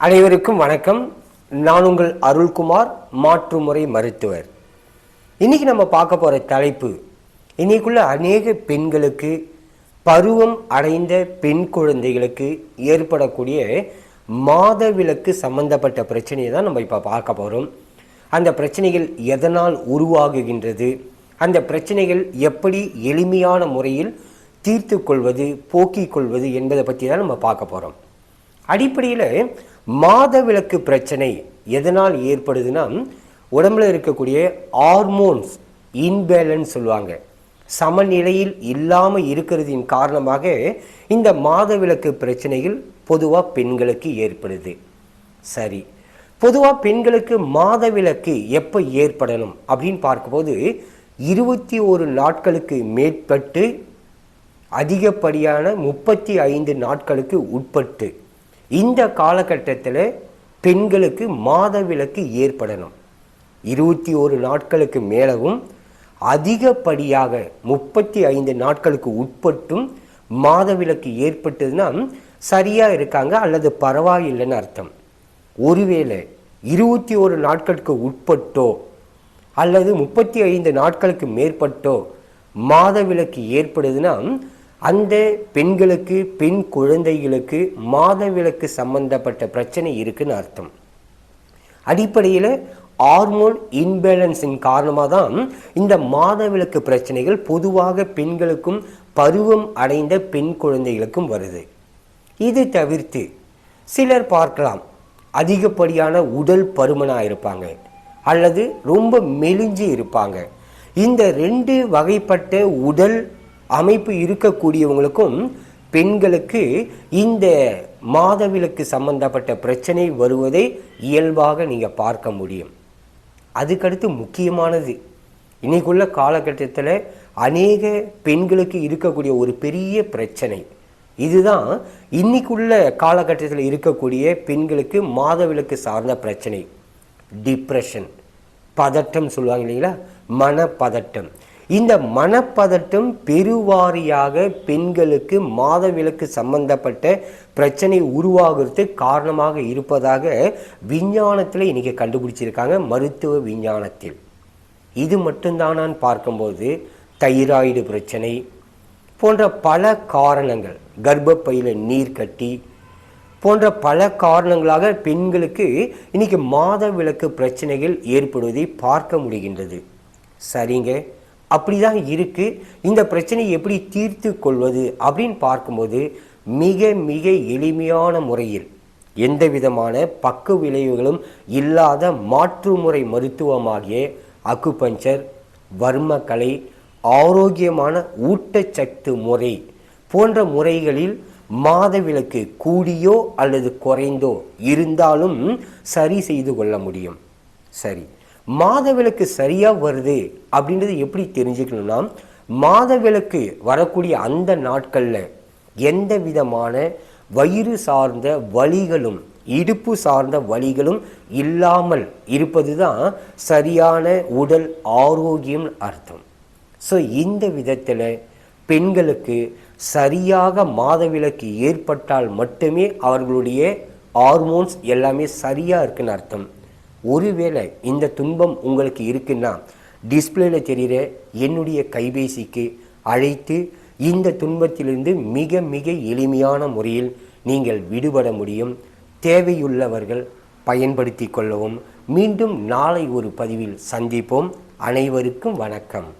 அனைவருக்கும் வணக்கம். நான் உங்கள் அருள்குமார் மாற்றுமுறை மருத்துவர். இன்னைக்கு நம்ம பார்க்க போகிற தலைப்பு இன்றைக்குள்ள அநேக பெண்களுக்கு பருவம் அடைந்த பெண் குழந்தைகளுக்கு ஏற்படக்கூடிய மாதவிலக்கு சம்பந்தப்பட்ட பிரச்சனையை தான் நம்ம இப்போ பார்க்க போகிறோம் அந்த பிரச்சனைகள் எதனால் உருவாகுகின்றது? அந்த பிரச்சனைகள் எப்படி எளிமையான முறையில் தீர்த்து கொள்வது போக்கிக் கொள்வது என்பதை பற்றி தான் நம்ம பார்க்க போகிறோம் அடிப்படையில் மாதவிலக்கு பிரச்சனை எதனால் ஏற்படுதுன்னா உடம்புல இருக்கக்கூடிய ஹார்மோன்ஸ் இன்பேலன்ஸ் சொல்லுவாங்க. சமநிலையில் இல்லாமல் இருக்கிறதின் காரணமாக இந்த மாதவிலக்கு பிரச்சனைகள் பொதுவாக பெண்களுக்கு ஏற்படுது. சரி பொதுவாக பெண்களுக்கு மாதவிலக்கு எப்போ ஏற்படணும் அப்படின்னு பார்க்கும்போது இருபத்தி ஒரு நாட்களுக்கு மேற்பட்டு அதிகப்படியான முப்பத்தி ஐந்து நாட்களுக்கு உட்பட்டு இந்த காலகட்டத்தில் பெண்களுக்கு மாதவிலக்கு ஏற்படணும். இருபத்தி ஒரு நாட்களுக்கு மேலவும் அதிகப்படியாக முப்பத்தி ஐந்து நாட்களுக்கு உட்பட்டும் மாதவிலக்கு ஏற்பட்டதுன்னா சரியாக இருக்காங்க அல்லது பரவாயில்லைன்னு அர்த்தம். ஒருவேளை இருபத்தி ஒரு நாட்களுக்கு உட்பட்டோ அல்லது முப்பத்தி ஐந்து நாட்களுக்கு மேற்பட்டோ மாதவிலக்கு ஏற்படுதுன்னா அந்த பெண்களுக்கு பெண் குழந்தைகளுக்கு மாதவிலக்கு சம்பந்தப்பட்ட பிரச்சனை இருக்குன்னு அர்த்தம். அடிப்படையில் ஹார்மோன் இன்பேலன்ஸின் காரணமாக தான் இந்த மாதவிலக்கு பிரச்சனைகள் பொதுவாக பெண்களுக்கும் பருவம் அடைந்த பெண் குழந்தைகளுக்கும் வருது. இது தவிர்த்து சிலர் பார்க்கலாம் அதிகப்படியான உடல் பருமனாக இருப்பாங்க அல்லது ரொம்ப மெலிஞ்சு இருப்பாங்க. இந்த ரெண்டு வகைப்பட்ட உடல் அமைப்பு இருக்கக்கூடியவங்களுக்கும் பெண்களுக்கு இந்த மாதவிலக்கு சம்பந்தப்பட்ட பிரச்சனை வருவதை இயல்பாக நீங்கள் பார்க்க முடியும். அதுக்கடுத்து முக்கியமானது இன்றைக்குள்ள காலகட்டத்தில் அநேக பெண்களுக்கு இருக்கக்கூடிய ஒரு பெரிய பிரச்சனை. இதுதான் இன்னைக்குள்ள காலகட்டத்தில் இருக்கக்கூடிய பெண்களுக்கு மாதவிலக்கு சார்ந்த பிரச்சனை. டிப்ரெஷன். பதட்டம் சொல்லுவாங்க இல்லைங்களா? மனப்பதட்டம். இந்த மனப்பதட்டம் பெருவாரியாக பெண்களுக்கு மாதவிலக்கு சம்பந்தப்பட்ட பிரச்சனை உருவாகிறது காரணமாக இருப்பதாக விஞ்ஞானத்தில் இன்றைக்கி கண்டுபிடிச்சிருக்காங்க மருத்துவ விஞ்ஞானத்தில். இது மட்டும்தானான்னு பார்க்கும்போது தைராய்டு பிரச்சனை போன்ற பல காரணங்கள் கர்ப்பப்பையில் நீர் கட்டி போன்ற பல காரணங்களாக பெண்களுக்கு இன்னைக்கு மாதவிலக்கு பிரச்சனைகள் ஏற்படுவதை பார்க்க முடிகின்றது. சரிங்க? அப்படிதான் இருக்குது இந்த பிரச்சனையை எப்படி தீர்த்து கொள்வது அப்படின்னு பார்க்கும்போது மிக மிக எளிமையான முறையில் எந்த விதமான பக்க விளைவுகளும் இல்லாத மாற்று முறை மருத்துவமாகிய அக்குபஞ்சர் வர்மக்கலை ஆரோக்கியமான ஊட்டச்சத்து முறை போன்ற முறைகளில் மாதவிலக்கு கூடியோ அல்லது குறைந்தோ இருந்தாலும் சரி செய்து கொள்ள முடியும். சரி. மாதவிலக்கு சரியாக வருது அப்படின்றது எப்படி தெரிஞ்சுக்கணும்னா மாதவிலக்கு வரக்கூடிய அந்த நாட்களில் எந்த விதமான வயிறு சார்ந்த வழிகளும் இடுப்பு சார்ந்த வழிகளும் இல்லாமல் இருப்பது தான் சரியான உடல் ஆரோக்கியம் அர்த்தம். ஸோ இந்த விதத்தில் பெண்களுக்கு சரியாக மாதவிலக்கு ஏற்பட்டால் மட்டுமே அவர்களுடைய ஹார்மோன்ஸ் எல்லாமே சரியாக இருக்குன்னு அர்த்தம். ஒருவேளை இந்த துன்பம் உங்களுக்கு இருக்குன்னா டிஸ்பிளேல தெரிகிற என்னுடைய கைபேசிக்கு அழைத்து இந்த துன்பத்திலிருந்து மிக மிக எளிமையான முறையில் நீங்கள் விடுபட முடியும். தேவையுள்ளவர்கள் பயன்படுத்தி கொள்ளவும். மீண்டும் நாளை ஒரு பதிவில் சந்திப்போம். அனைவருக்கும் வணக்கம்.